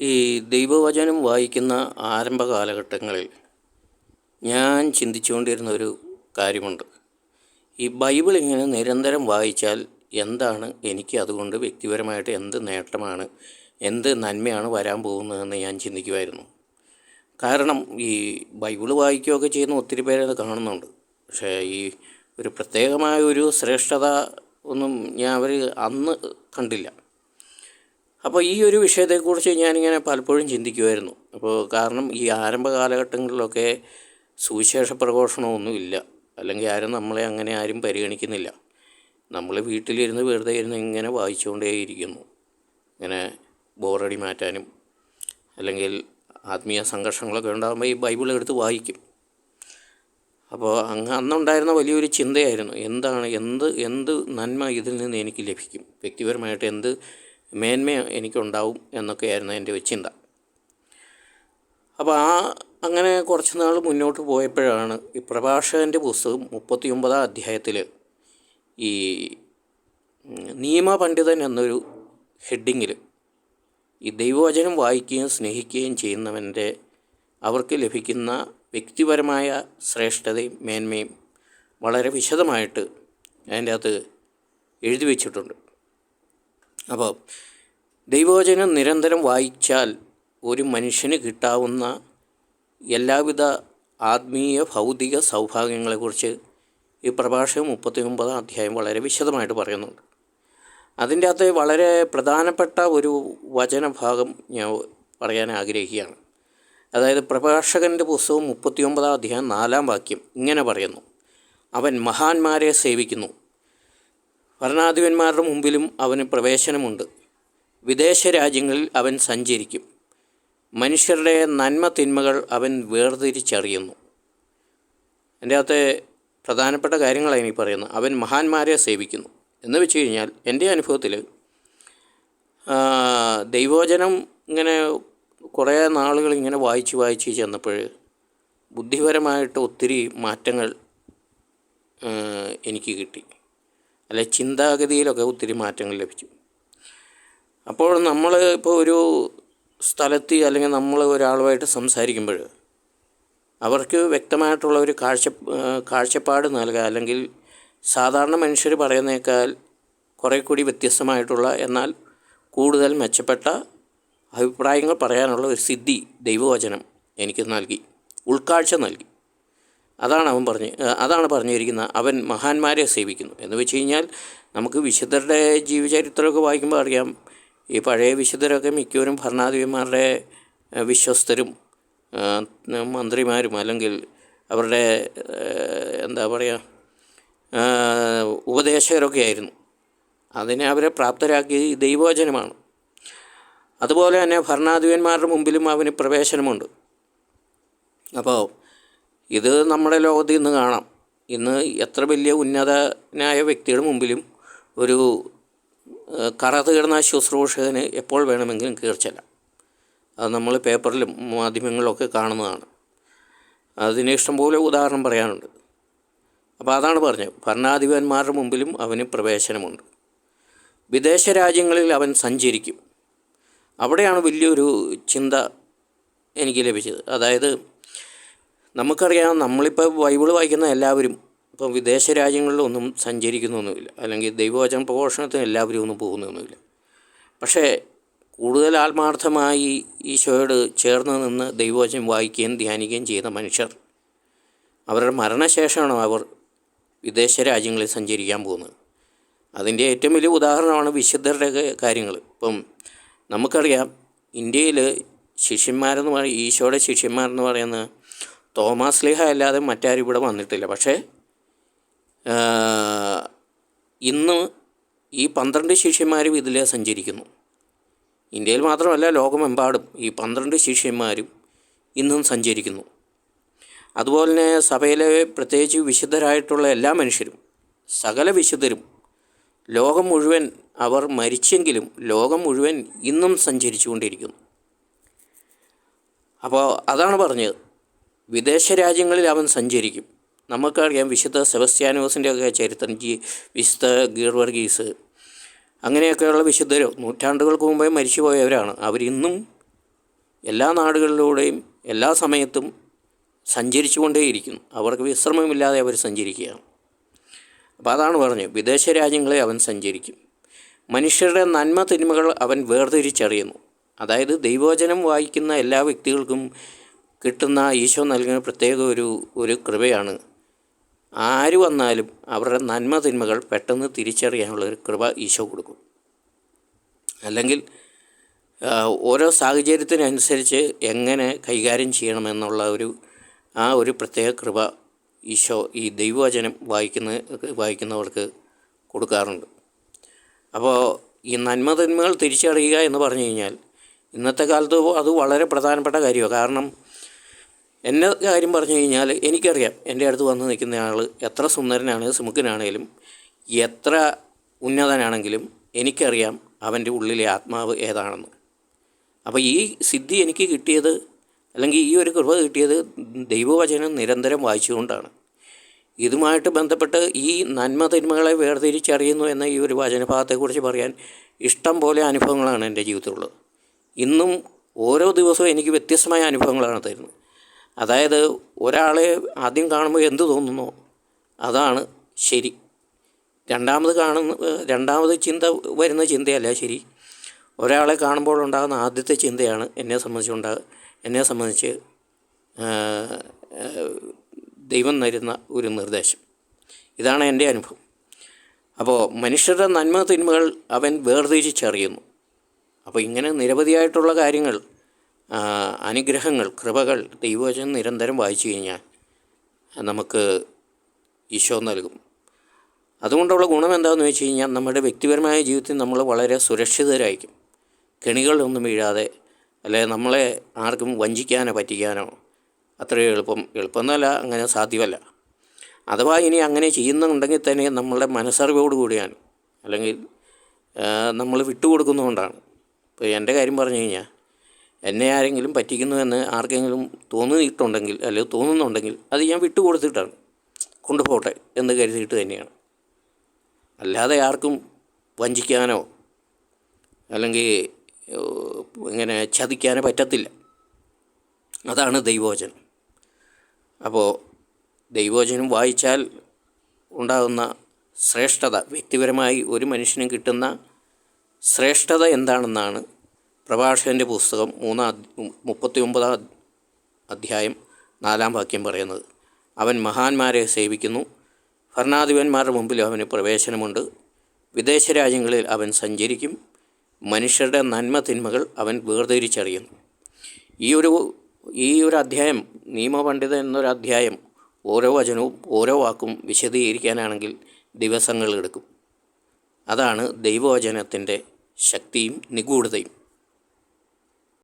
ഈ ദൈവവചനം വായിക്കുന്ന ആരംഭ കാലഘട്ടങ്ങളിൽ ഞാൻ ചിന്തിച്ചുകൊണ്ടിരുന്ന ഒരു കാര്യമുണ്ട്. ഈ ബൈബിൾ ഇങ്ങനെ നിരന്തരം വായിച്ചാൽ എന്താണ് എനിക്ക് അതുകൊണ്ട് വ്യക്തിപരമായിട്ട് എന്ത് നേട്ടമാണ് എന്ത് നന്മയാണ് വരാൻ പോകുന്നതെന്ന് ഞാൻ ചിന്തിക്കുമായിരുന്നു. കാരണം ഈ ബൈബിൾ വായിക്കുകയൊക്കെ ചെയ്യുന്ന ഒത്തിരി പേരത് കാണുന്നുണ്ട്. പക്ഷേ ഈ ഒരു പ്രത്യേകമായ ഒരു ശ്രേഷ്ഠത ഒന്നും ഞാൻ അവർ അന്ന് കണ്ടില്ല. അപ്പോൾ ഈ ഒരു വിഷയത്തെക്കുറിച്ച് ഞാനിങ്ങനെ പലപ്പോഴും ചിന്തിക്കുമായിരുന്നു. അപ്പോൾ കാരണം ഈ ആരംഭ കാലഘട്ടങ്ങളിലൊക്കെ സുവിശേഷ പ്രഘോഷണമൊന്നുമില്ല അല്ലെങ്കിൽ ആരും നമ്മളെ അങ്ങനെ ആരും പരിഗണിക്കുന്നില്ല. നമ്മൾ വീട്ടിലിരുന്ന് വെറുതെ ഇരുന്ന് ഇങ്ങനെ വായിച്ചുകൊണ്ടേയിരിക്കുന്നു. ഇങ്ങനെ ബോറടി മാറ്റാനും അല്ലെങ്കിൽ ആത്മീയ സംഘർഷങ്ങളൊക്കെ ഉണ്ടാകുമ്പോൾ ഈ ബൈബിൾ എടുത്ത് വായിക്കും. അപ്പോൾ അങ്ങ് അന്നുണ്ടായിരുന്ന വലിയൊരു ചിന്തയായിരുന്നു. എന്താണ് എന്ത് എന്ത് നന്മ ഇതിൽ നിന്ന് എനിക്ക് ലഭിക്കും? വ്യക്തിപരമായിട്ട് എന്ത് മേന്മ എനിക്കുണ്ടാവും എന്നൊക്കെയായിരുന്നു എന്റെ ഒരു ചിന്ത. അപ്പോൾ ആ അങ്ങനെ കുറച്ച് നാൾ മുന്നോട്ട് പോയപ്പോഴാണ് ഈ പ്രഭാഷകന്റെ പുസ്തകം മുപ്പത്തി ഒമ്പതാം അധ്യായത്തിൽ ഈ നിയമപണ്ഡിതൻ എന്നൊരു ഹെഡിങ്ങിൽ ഈ ദൈവവചനം വായിക്കുകയും സ്നേഹിക്കുകയും ചെയ്യുന്നവന്റെ അവർക്ക് ലഭിക്കുന്ന വ്യക്തിപരമായ ശ്രേഷ്ഠതയും മേന്മയും വളരെ വിശദമായിട്ട് അതിന്റെ അകത്ത് എഴുതി വച്ചിട്ടുണ്ട്. അപ്പോൾ ദൈവവചനം നിരന്തരം വായിച്ചാൽ ഒരു മനുഷ്യന് കിട്ടാവുന്ന എല്ലാവിധ ആത്മീയ ഭൗതിക സൗഭാഗ്യങ്ങളെക്കുറിച്ച് ഈ പ്രഭാഷകം മുപ്പത്തി ഒമ്പതാം അധ്യായം വളരെ വിശദമായിട്ട് പറയുന്നുണ്ട്. അതിന്റെ അകത്ത് വളരെ പ്രധാനപ്പെട്ട ഒരു വചനഭാഗം ഞാൻ പറയാൻ ആഗ്രഹിക്കുകയാണ്. അതായത് പ്രഭാഷകന്റെ പുസ്തകം മുപ്പത്തി ഒമ്പതാം അധ്യായം നാലാം വാക്യം ഇങ്ങനെ പറയുന്നു. അവൻ മഹാന്മാരെ സേവിക്കുന്നു. ഭരണാധിപന്മാരുടെ മുമ്പിലും അവന് പ്രവേശനമുണ്ട്. വിദേശ രാജ്യങ്ങളിൽ അവൻ സഞ്ചരിക്കും. മനുഷ്യരുടെ നന്മ തിന്മകൾ അവൻ വേർതിരിച്ചറിയുന്നു. എന്റെ അകത്തെ പ്രധാനപ്പെട്ട കാര്യങ്ങളാണ് ഈ പറയുന്നത്. അവൻ മഹാന്മാരെ സേവിക്കുന്നു. എന്ന് വെച്ച് കഴിഞ്ഞാൽ എന്റെ അനുഭവത്തിൽ ദൈവോചനം ഇങ്ങനെ കുറേ നാളുകൾ ഇങ്ങനെ വായിച്ച് വായിച്ച് ചെന്നപ്പോൾ ബുദ്ധിപരമായിട്ട് ഒത്തിരി മാറ്റങ്ങൾ എനിക്ക് കിട്ടി. അല്ലെ ചിന്താഗതിയിലൊക്കെ ഒത്തിരി മാറ്റങ്ങൾ ലഭിച്ചു. അപ്പോൾ നമ്മൾ ഇപ്പോൾ ഒരു സ്ഥലത്ത് അല്ലെങ്കിൽ നമ്മൾ ഒരാളുമായിട്ട് സംസാരിക്കുമ്പോൾ അവർക്ക് വ്യക്തമായിട്ടുള്ള ഒരു കാഴ്ച കാഴ്ചപ്പാട് നൽകുക അല്ലെങ്കിൽ സാധാരണ മനുഷ്യർ പറയുന്നേക്കാൾ കുറേ കൂടി വ്യത്യസ്തമായിട്ടുള്ള എന്നാൽ കൂടുതൽ മെച്ചപ്പെട്ട അഭിപ്രായങ്ങൾ പറയാനുള്ള ഒരു സിദ്ധി ദൈവവചനം എനിക്ക് നൽകി ഉൾക്കാഴ്ച നൽകി. അതാണ് അവൻ പറഞ്ഞ് അതാണ് പറഞ്ഞിരിക്കുന്നത് അവൻ മഹാന്മാരെ സേവിക്കുന്നു. എന്ന് വെച്ച് കഴിഞ്ഞാൽ നമുക്ക് വിശുദ്ധരുടെ ജീവചരിത്രമൊക്കെ വായിക്കുമ്പോൾ അറിയാം ഈ പഴയ വിശുദ്ധരൊക്കെ മിക്കവരും ഭരണാധിപന്മാരുടെ വിശ്വസ്തരും മന്ത്രിമാരും അല്ലെങ്കിൽ അവരുടെ എന്താ പറയുക ഉപദേശകരൊക്കെ ആയിരുന്നു. അതിനെ അവരെ പ്രാപ്തരാക്കി ദൈവവചനമാണ്. അതുപോലെ തന്നെ ഭരണാധിപന്മാരുടെ മുമ്പിലും അവന് പ്രവേശനമുണ്ട്. അപ്പോൾ ഇത് നമ്മുടെ ലോകത്ത് ഇന്ന് കാണാം. ഇന്ന് എത്ര വലിയ ഉന്നതനായ വ്യക്തിയുടെ മുമ്പിലും ഒരു കറ തീർന്ന ശുശ്രൂഷകന് എപ്പോൾ വേണമെങ്കിലും കീർച്ചലാം അത് നമ്മൾ പേപ്പറിലും മാധ്യമങ്ങളിലൊക്കെ കാണുന്നതാണ്. അതിന് ഇഷ്ടംപോലെ ഉദാഹരണം പറയാനുണ്ട്. അപ്പോൾ അതാണ് പറഞ്ഞത്. ഭരണാധിപന്മാരുടെ മുമ്പിലും അവന് പ്രവേശനമുണ്ട്. വിദേശ രാജ്യങ്ങളിൽ അവൻ സഞ്ചരിക്കും. അവിടെയാണ് വലിയൊരു ചിന്ത എനിക്ക് ലഭിച്ചത്. അതായത് നമുക്കറിയാം നമ്മളിപ്പോൾ ബൈബിൾ വായിക്കുന്ന എല്ലാവരും ഇപ്പോൾ വിദേശ രാജ്യങ്ങളിലൊന്നും സഞ്ചരിക്കുന്നൊന്നുമില്ല. അല്ലെങ്കിൽ ദൈവവചന പ്രഘോഷണത്തിന് എല്ലാവരും ഒന്നും പോകുന്നൊന്നുമില്ല. പക്ഷേ കൂടുതൽ ആത്മാർത്ഥമായി ഈശോയോട് ചേർന്ന് നിന്ന് ദൈവവചനം വായിക്കുകയും ധ്യാനിക്കുകയും ചെയ്യുന്ന മനുഷ്യർ അവരുടെ മരണശേഷമാണ് അവർ വിദേശ രാജ്യങ്ങളിൽ സഞ്ചരിക്കാൻ പോകുന്നത്. അതിന്റെ ഏറ്റവും വലിയ ഉദാഹരണമാണ് വിശുദ്ധരുടെ കാര്യങ്ങൾ. ഇപ്പം നമുക്കറിയാം ഇന്ത്യയിൽ ശിഷ്യന്മാരെന്ന് പറയുന്ന ഈശോയുടെ ശിഷ്യന്മാരെന്ന് പറയുന്നത് തോമാസ് ലീഹ അല്ലാതെ മറ്റാരും ഇവിടെ വന്നിട്ടില്ല. പക്ഷേ ഇന്ന് ഈ പന്ത്രണ്ട് ശിഷ്യന്മാരും ഇതിൽ സഞ്ചരിക്കുന്നു. ഇന്ത്യയിൽ മാത്രമല്ല ലോകമെമ്പാടും ഈ പന്ത്രണ്ട് ശിഷ്യന്മാരും ഇന്നും സഞ്ചരിക്കുന്നു. അതുപോലെ തന്നെ സഭയിലെ പ്രത്യേകിച്ച് വിശുദ്ധരായിട്ടുള്ള എല്ലാ മനുഷ്യരും സകല വിശുദ്ധരും ലോകം മുഴുവൻ അവർ മരിച്ചെങ്കിലും ലോകം മുഴുവൻ ഇന്നും സഞ്ചരിച്ചു കൊണ്ടിരിക്കുന്നു അപ്പോൾ അതാണ് പറഞ്ഞത്. വിദേശ രാജ്യങ്ങളിൽ അവൻ സഞ്ചരിക്കും. നമുക്കറിയാം വിശുദ്ധ സെബസ്ത്യാനോസിന്റെ ഒക്കെ ചരിത്രം ജി വിശുദ്ധ ഗീർവർഗീസ്. അങ്ങനെയൊക്കെയുള്ള വിശുദ്ധരോ നൂറ്റാണ്ടുകൾക്ക് മുമ്പേ മരിച്ചു പോയവരാണ് അവരിന്നും എല്ലാ നാടുകളിലൂടെയും എല്ലാ സമയത്തും സഞ്ചരിച്ചുകൊണ്ടേയിരിക്കുന്നു. അവർക്ക് വിശ്രമമില്ലാതെ അവർ സഞ്ചരിക്കുകയാണ്. അപ്പോൾ അതാണ് പറഞ്ഞത് വിദേശ രാജ്യങ്ങളെ അവൻ സഞ്ചരിക്കും. മനുഷ്യരുടെ നന്മ തിന്മകൾ അവൻ വേർതിരിച്ചറിയുന്നു. അതായത് ദൈവവചനം വായിക്കുന്ന എല്ലാ വ്യക്തികൾക്കും കിട്ടുന്ന ഈശോ നൽകുന്ന പ്രത്യേക ഒരു ഒരു കൃപയാണ്. ആര് വന്നാലും അവരുടെ നന്മ തിന്മകൾ പെട്ടെന്ന് തിരിച്ചറിയാനുള്ള ഒരു കൃപ ഈശോ കൊടുക്കും. അല്ലെങ്കിൽ ഓരോ സാഹചര്യത്തിനനുസരിച്ച് എങ്ങനെ കൈകാര്യം ചെയ്യണമെന്നുള്ള ഒരു ആ ഒരു പ്രത്യേക കൃപ ഈശോ ഈ ദൈവവചനം വായിക്കുന്ന വായിക്കുന്നവർക്ക് കൊടുക്കാറുണ്ട്. അപ്പോൾ ഈ നന്മ തിന്മകൾ തിരിച്ചറിയുക എന്ന് പറഞ്ഞു കഴിഞ്ഞാൽ ഇന്നത്തെ കാലത്ത് അത് വളരെ പ്രധാനപ്പെട്ട കാര്യമാണ്. കാരണം എന്റെ കാര്യം പറഞ്ഞു കഴിഞ്ഞാൽ എനിക്കറിയാം എന്റെ അടുത്ത് വന്ന് നിൽക്കുന്ന ആൾ എത്ര സുന്ദരനാണ് സുമുഖനാണെങ്കിലും എത്ര ഉന്നതനാണെങ്കിലും എനിക്കറിയാം അവന്റെ ഉള്ളിലെ ആത്മാവ് ഏതാണെന്ന്. അപ്പോൾ ഈ സിദ്ധി എനിക്ക് കിട്ടിയത് അല്ലെങ്കിൽ ഈ ഒരു കൃപ കിട്ടിയത് ദൈവവചനം നിരന്തരം വായിച്ചുകൊണ്ടാണ്. ഇതുമായിട്ട് ബന്ധപ്പെട്ട് ഈ നന്മ തിന്മകളെ വേർതിരിച്ചറിയുന്നു എന്ന ഈ ഒരു വചനഭാഗത്തെക്കുറിച്ച് പറയാൻ ഇഷ്ടം പോലെ അനുഭവങ്ങളാണ് എന്റെ ജീവിതത്തിലുള്ളത്. ഇന്നും ഓരോ ദിവസവും എനിക്ക് വ്യത്യസ്തമായ അനുഭവങ്ങളാണ് തരുന്നത്. അതായത് ഒരാളെ ആദ്യം കാണുമ്പോൾ എന്ത് തോന്നുന്നു? അതാണ് ശരി. രണ്ടാമത് കാണുന്ന രണ്ടാമത് ചിന്ത വരുന്ന ചിന്തയല്ല ശരി. ഒരാളെ കാണുമ്പോൾ ഉണ്ടാകുന്ന ആദ്യത്തെ ചിന്തയാണ് എന്നെ സംബന്ധിച്ചുണ്ടാ എന്നെ സംബന്ധിച്ച് ദൈവം തരുന്ന ഒരു നിർദ്ദേശം. ഇതാണ് എന്റെ അനുഭവം. അപ്പോൾ മനുഷ്യരുടെ നന്മ തിന്മകൾ അവൻ വേർതിരിച്ചറിയുന്നു. അപ്പോൾ ഇങ്ങനെ നിരവധിയായിട്ടുള്ള കാര്യങ്ങൾ അനുഗ്രഹങ്ങൾ കൃപകൾ ദൈവവചനം നിരന്തരം വായിച്ചു കഴിഞ്ഞാൽ നമുക്ക് ഈശോ നൽകും. അതുകൊണ്ടുള്ള ഗുണം എന്താണെന്ന് വെച്ച് കഴിഞ്ഞാൽ നമ്മുടെ വ്യക്തിപരമായ ജീവിതത്തിൽ നമ്മൾ വളരെ സുരക്ഷിതരായിരിക്കും. കെണികളിലൊന്നും വീഴാതെ അല്ലെ നമ്മളെ ആർക്കും വഞ്ചിക്കാനോ പറ്റിക്കാനോ അത്രയും എളുപ്പം എളുപ്പമെന്നല്ല അങ്ങനെ സാധ്യമല്ല. അഥവാ ഇനി അങ്ങനെ ചെയ്യുന്നുണ്ടെങ്കിൽ തന്നെ നമ്മളുടെ മനസ്സറിവോട് കൂടിയാണ്. അല്ലെങ്കിൽ നമ്മൾ വിട്ടുകൊടുക്കുന്നതുകൊണ്ടാണ്. ഇപ്പോൾ എന്റെ കാര്യം പറഞ്ഞു കഴിഞ്ഞാൽ എന്നെ ആരെങ്കിലും പറ്റിക്കുന്നു എന്ന് ആർക്കെങ്കിലും തോന്നിയിട്ടുണ്ടെങ്കിൽ അല്ലെങ്കിൽ തോന്നുന്നുണ്ടെങ്കിൽ അത് ഞാൻ വിട്ടുകൊടുത്തിട്ടാണ്. കൊണ്ടുപോട്ടെ എന്ന് കരുതിയിട്ട് തന്നെയാണ്. അല്ലാതെ ആർക്കും വഞ്ചിക്കാനോ അല്ലെങ്കിൽ ഇങ്ങനെ ചതിക്കാനോ പറ്റത്തില്ല. അതാണ് ദൈവോചനം അപ്പോൾ ദൈവോചനം വായിച്ചാൽ ഉണ്ടാകുന്ന ശ്രേഷ്ഠത വ്യക്തിപരമായി ഒരു മനുഷ്യനും കിട്ടുന്ന ശ്രേഷ്ഠത എന്താണെന്നാണ് പ്രഭാഷകന്റെ പുസ്തകം മൂന്നാം മുപ്പത്തി ഒമ്പതാം അധ്യായം നാലാം വാക്യം പറയുന്നത്. അവൻ മഹാന്മാരെ സേവിക്കുന്നു. ഭരണാധിപന്മാരുടെ മുമ്പിൽ അവന് പ്രവേശനമുണ്ട്. വിദേശ രാജ്യങ്ങളിൽ അവൻ സഞ്ചരിക്കും. മനുഷ്യരുടെ നന്മ തിന്മകൾ അവൻ വേർതിരിച്ചറിയുന്നു. ഈ ഒരു ഈ ഒരു അധ്യായം നിയമപണ്ഡിതൻ എന്നൊരു അധ്യായം ഓരോ വചനവും ഓരോ വാക്കും വിശദീകരിക്കാനാണെങ്കിൽ ദിവസങ്ങൾ എടുക്കും. അതാണ് ദൈവവചനത്തിന്റെ ശക്തിയും നിഗൂഢതയും.